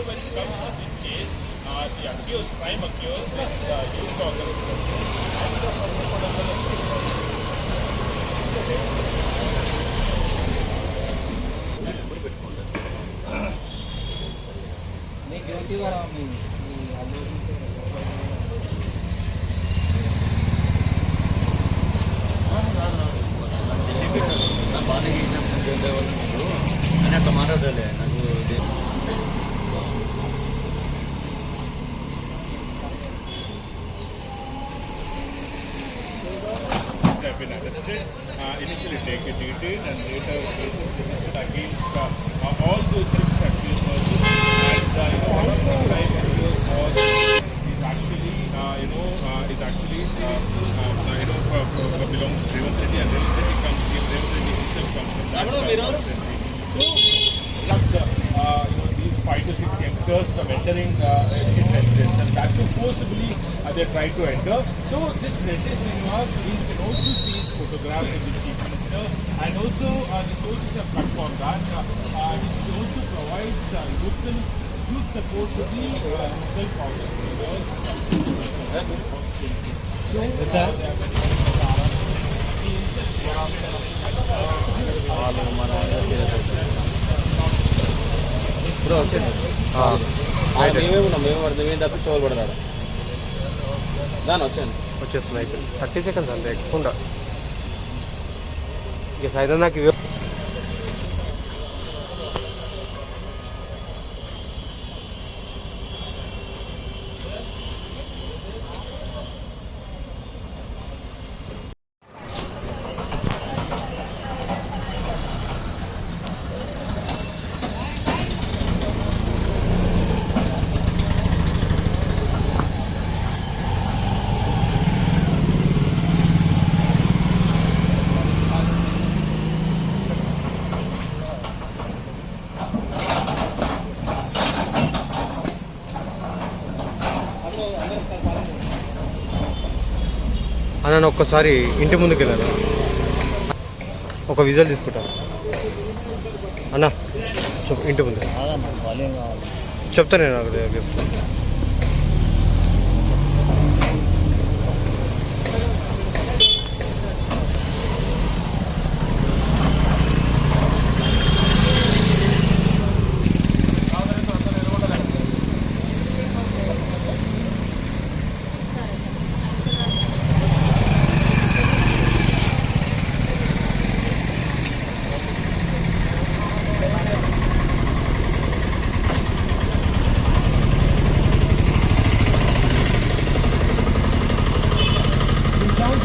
So when it comes to this case, uh, the accused, prime accused is uh, youth congress president. మీకు been arrested, uh, initially taken detained and later cases registered against uh, uh, all those six accused persons. And uh, you know, one of the crime accused was is actually you know is actually you know uh, uh, belongs to Revanth Reddy and Revanth Reddy comes Revanth Reddy himself comes from that constituency. So uh, you know, these five to six youngsters from entering uh, his residence and that too forcibly uh, they try to enter. So this Reddy Srinivas, we can also see his photograph with the chief minister and also uh, the sources have confirmed that uh, uh, he also provides uh, local youth support to the uh, local Congress leaders. uh, constituency. So, uh, they are వాళ్ళు మన serious అవుతారు bro వచ్చేది మేమే ఉన్నాం మేము పడుతుంది మేము తప్పి చోలు పడతాడు దాని వచ్చాను వచ్చేస్తున్నాయి థర్టీ సెకండ్స్ అంతే ఎక్కువ ఇక సైతం నాకు అన్న ఒక్కసారి ఇంటి ముందుకు వెళ్ళాను ఒక విజువల్ తీసుకుంటాను. అన్న ఇంటి ముందు. చెప్తాను నేను నాకు చెప్తాను